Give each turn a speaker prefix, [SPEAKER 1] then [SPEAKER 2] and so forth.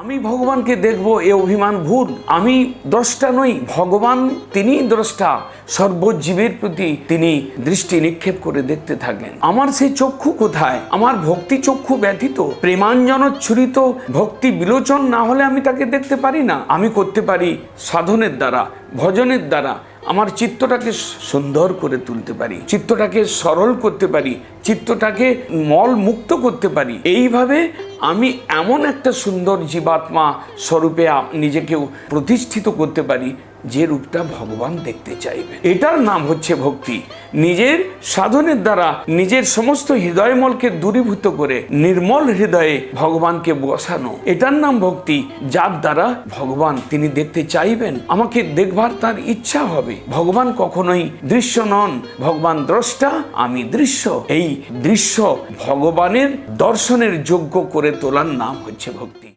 [SPEAKER 1] আমি ভগবানকে দেখব, এ অভিমান ভুল আমি দ্রষ্টা নই, ভগবান তিনি দ্রষ্টা। সর্বজীবের প্রতি তিনি দৃষ্টি নিক্ষেপ করে দেখতে থাকেন। আমার সেই চক্ষু কোথায়? আমার ভক্তি চক্ষু ব্যতীত প্রেমাঞ্জন ছুরিত ভক্তি বিলোচন না হলে আমি তাকে দেখতে পারি না। আমি করতে পারি সাধনের দ্বারা, ভজনের দ্বারা। আমার চিত্তটাকে সুন্দর করে তুলতে পারি। চিত্তটাকে সরল করতে পারি। চিত্তটাকে মল মুক্ত করতে পারি। এইভাবে আমি এমন একটা সুন্দর জীবাত্মা স্বরূপে নিজেকেও প্রতিষ্ঠিত করতে পারি, যে রূপটা ভগবান দেখতে চাইবে এটার নাম হচ্ছে ভক্তি। নিজের সাধনের দ্বারা নিজের সমস্ত হৃদয়মলকে দূরীভূত করে নির্মল হৃদয়ে ভগবানকে বসানো। এটার নাম ভক্তি, যার দ্বারা ভগবান তিনি দেখতে চাইবেন। আমাকে দেখবার তার ইচ্ছা হবে। ভগবান কখনোই দৃশ্য নন, ভগবান দ্রষ্টা, আমি দৃশ্য। এই দৃশ্য ভগবানের দর্শনের যোগ্য করে তোলার নাম হচ্ছে ভক্তি।